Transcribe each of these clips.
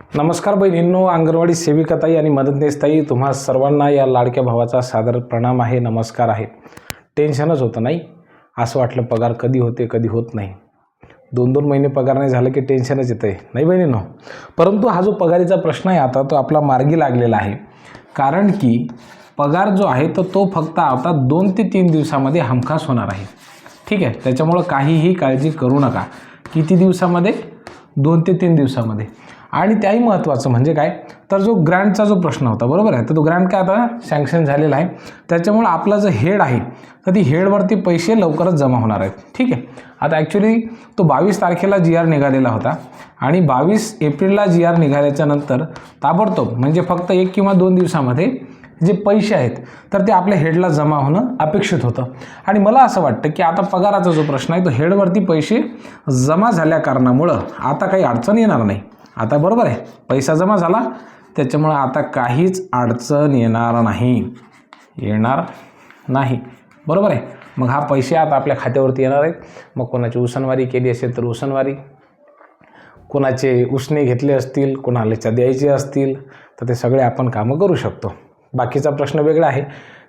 नमस्कार बहिणींनो अंगणवाडी सेविकाताई आणि मदतनीसताई तुम्हा सर्वांना या लाडक्या भावाचा सादर प्रणाम आहे नमस्कार आहे. टेन्शनच होतं नाही. असं वाटलं पगार कधी होते कधी होत नाही. दोन दोन महिने पगार नाही झालं की टेन्शनच येतं आहे नाही बहिणीनो? परंतु हा जो पगारीचा प्रश्न आहे आता तो आपला मार्गी लागलेला आहे. कारण की पगार जो आहे तर तो फक्त आता दोन ते तीन दिवसामध्ये हमखास होणार आहे. ठीक आहे? त्याच्यामुळं काहीही काळजी करू नका. किती दिवसामध्ये? दोन ते तीन दिवसामध्ये. आणि त्याही महत्त्वाचं म्हणजे काय? तर जो ग्रँटचा जो प्रश्न होता बरोबर आहे? तर तो ग्रँट काय आता सँक्शन झालेला आहे. त्याच्यामुळं आपला जो हेड आहे तर ती हेडवरती पैसे लवकरच जमा होणार आहेत. ठीक आहे? आता ॲक्च्युली तो बावीस तारखेला जी आर निघालेला होता आणि बावीस एप्रिलला जी आर निघाल्याच्या नंतर ताबडतोब म्हणजे फक्त एक किंवा दोन दिवसामध्ये जे पैसे आहेत तर ते आपल्या हेडला जमा होणं अपेक्षित होतं. आणि मला असं वाटतं की आता पगाराचा जो प्रश्न आहे तो हेडवरती पैसे जमा झाल्या कारणामुळं आता काही अडचण येणार नाही. आता बरोबर आहे पैसा जमा झाला त्याच्यामुळं आता काहीच अडचण येणार नाही. येणार नाही. बरोबर आहे. मग हा पैसे आता आपल्या खात्यावरती येणार आहेत. मग कोणाची उसनवारी केली असेल तर उसनवारी. कोणाचे उसने घेतले असतील कोणाला द्यायचे असतील तर ते सगळे आपण कामं करू शकतो. बाकीचा प्रश्न वेगळा आहे.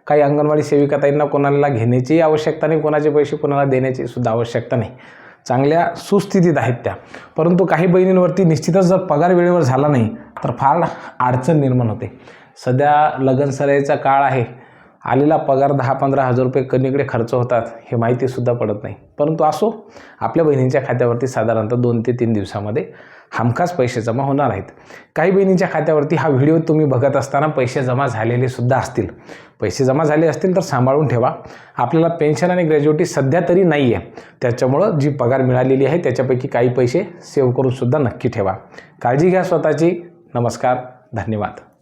काही अंगणवाडी सेविकाताईंना कोणाला घेण्याची आवश्यकता नाही कोणाचे पैसे कोणाला देण्याची सुद्धा आवश्यकता नाही. चांगल्या सुस्थितीत आहेत त्या. परंतु काही बहिणींवरती निश्चितच जर पगार वेळेवर झाला नाही तर फार अडचण निर्माण होते. सध्या लग्न सराईचा काळ आहे. आलेला पगार दहा पंधरा हजार रुपये कणीकडे खर्च होतात हे माहितीसुद्धा पडत नाही. परंतु असो आपल्या बहिणींच्या खात्यावरती साधारणतः दोन ते तीन दिवसामध्ये हमखास पैसे जमा होणार आहेत. काही बहिणींच्या खात्यावरती हा व्हिडिओ तुम्ही बघत असताना पैसे जमा झालेले सुद्धा असतील. पैसे जमा झाले असतील तर सांभाळून ठेवा. आपल्याला पेन्शन आणि ग्रॅज्युएटी सध्या तरी नाही आहे त्याच्यामुळं जी पगार मिळालेली आहे त्याच्यापैकी काही पैसे सेव्ह करूनसुद्धा नक्की ठेवा. काळजी घ्या स्वतःची. नमस्कार. धन्यवाद.